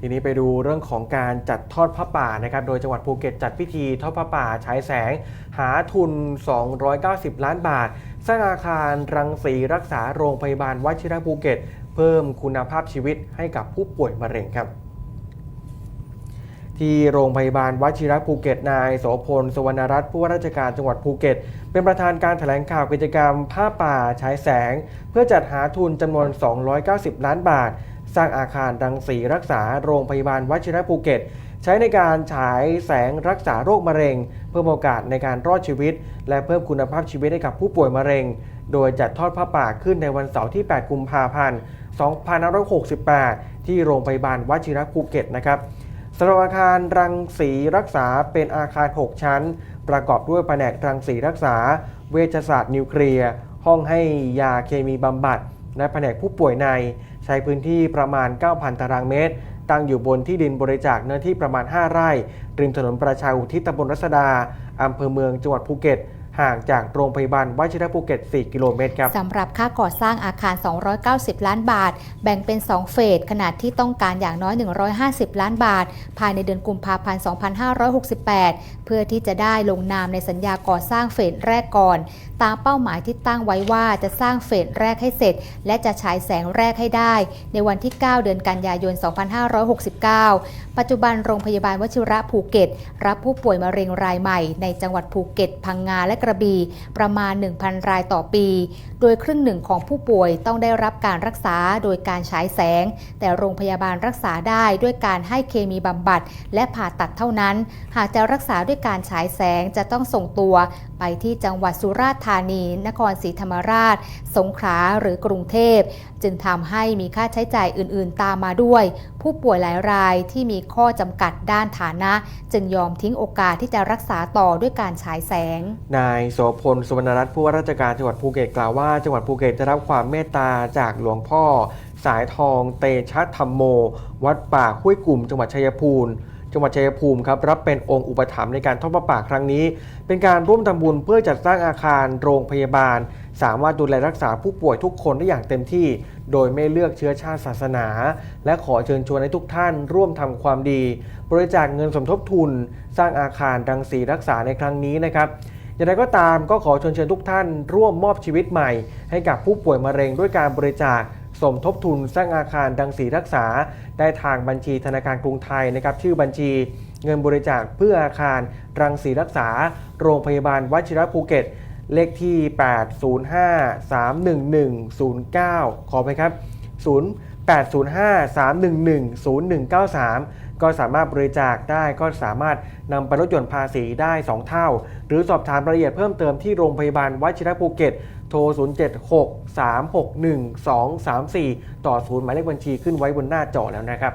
ทีนี้ไปดูเรื่องของการจัดทอดผ้าป่านะครับ โดยจังหวัดภูเก็ตจัดพิธีทอดผ้าป่าฉายแสง หาทุน 290 ล้านบาท สร้างอาคารรังสีรักษาโรงพยาบาลวชิระภูเก็ต เพิ่มคุณภาพชีวิตให้กับผู้ป่วยมะเร็งครับ ที่โรงพยาบาลวชิระภูเก็ตนายโสพลสวรรณรัตน์ผู้ว่าราชการจังหวัดภูเก็ต เป็นประธานการแถลงข่าวกิจกรรมผ้าป่าฉายแสง เพื่อจัดหาทุนจำนวน 290 ล้านบาท สร้างอาคารรังสีรักษาโรงพยาบาลวชิระภูเก็ต ใช้ในการฉายแสงรักษาโรคมะเร็ง เพิ่มโอกาสในการรอดชีวิต และเพิ่มคุณภาพชีวิตให้กับผู้ป่วยมะเร็ง โดยจัดทอดผ้าป่าขึ้นในวันเสาร์ที่ 8 กุมภาพันธ์ 2568 ที่โรงพยาบาลวชิระภูเก็ตนะครับ สำหรับอาคารรังสีรักษาเป็นอาคาร 6 ชั้น ประกอบด้วยแผนกรังสีรักษา เวชศาสตร์นิวเคลียร์ ห้องให้ยาเคมีบำบัด และแผนกผู้ป่วยใน ใช้พื้นที่ประมาณ 9,000 ตารางเมตร ตั้งอยู่บนที่ดินบริจาคเนื้อที่ประมาณ 5 ไร่ริมถนนประชาอุทิศตำบลรัศดาอำเภอเมืองจังหวัดภูเก็ต ห่างจากโรงพยาบาลวชิระภูเก็ต 4 กิโลเมตรครับสำหรับค่าก่อสร้างอาคาร 290 ล้านบาท แบ่งเป็น 2 เฟสขนาดที่ต้องการอย่างน้อย 150 ล้านบาท ภายในเดือนกุมภาพันธ์ 2568 เพื่อที่จะได้ลงนามในสัญญาก่อสร้างเฟสแรกก่อน ตามเป้าหมายที่ตั้งไว้ว่าจะสร้างเฟสแรกให้เสร็จ และจะฉายแสงแรกให้ได้ ในวันที่ 9 เดือนกันยายน 2569 ปัจจุบันโรงพยาบาลวชิระภูเก็ต รับผู้ป่วยมะเร็งรายใหม่ในจังหวัดภูเก็ต พังงาและกระบี่ประมาณ 1,000 รายต่อปี โดยครึ่งหนึ่งของผู้ป่วยต้องได้รับการรักษาโดยการฉายแสง แต่โรงพยาบาลรักษาได้ด้วยการให้เคมีบำบัด และผ่าตัดเท่านั้น หากจะรักษาด้วยการฉายแสงจะต้องส่งตัว ไปที่จังหวัดสุราษฎร์ธานี นครศรีธรรมราช สงขลาหรือกรุงเทพ จึงทำให้มีค่าใช้จ่ายอื่น ๆ ตามมาด้วย ผู้ป่วยหลายรายที่มีข้อจำกัดด้านฐานะ จึงยอมทิ้งโอกาสที่จะรักษาต่อด้วยการฉายแสง นายโสพลสุวรรณรัตน์ผู้ว่าราชการจังหวัดภูเก็ตกล่าวว่าจังหวัดภูเก็ตได้รับความเมตตาจากหลวงพ่อ สายทอง เตชะธรรมโม วัดป่าห้วยกลุ่ม จังหวัดชัยภูมิจังหวัดชัยภูมิครับรับเป็นองค์อุปถัมภ์ในการทอดพระป่าครั้งนี้ เป็นการร่วมทำบุญเพื่อจัดสร้างอาคารโรงพยาบาล สามารถดูแลรักษาผู้ป่วยทุกคนได้อย่างเต็มที่ โดยไม่เลือกเชื้อชาติศาสนา และขอเชิญชวนให้ทุกท่านร่วมทำความดี บริจาคเงินสมทบทุน สร้างอาคารรังสีรักษาในครั้งนี้นะครับ อย่างไรก็ตามก็ขอเชิญเชิญทุกท่าน ร่วมมอบชีวิตใหม่ ให้กับผู้ป่วยมะเร็งด้วยการบริจาคสมทบทุนสร้างอาคารดังสีรักษา ได้ทางบัญชีธนาคารกรุงไทยนะครับชื่อบัญชีเงินบริจาคเพื่ออาคารรังสีรักษา โรงพยาบาลวชิระภูเก็ต เลขที่ 805-311-09 ขอไปครับ 8053110193 ก็สามารถบริจาคได้ก็สามารถนำไปลดหย่อนภาษีได้ 2 เท่า หรือสอบถามรายละเอียดเพิ่มเติมที่โรงพยาบาลวชิรภูเก็ต โทร 076 361 234 ต่อศูนย์หมายเลขบัญชีขึ้นไว้บนหน้าจอแล้วนะครับ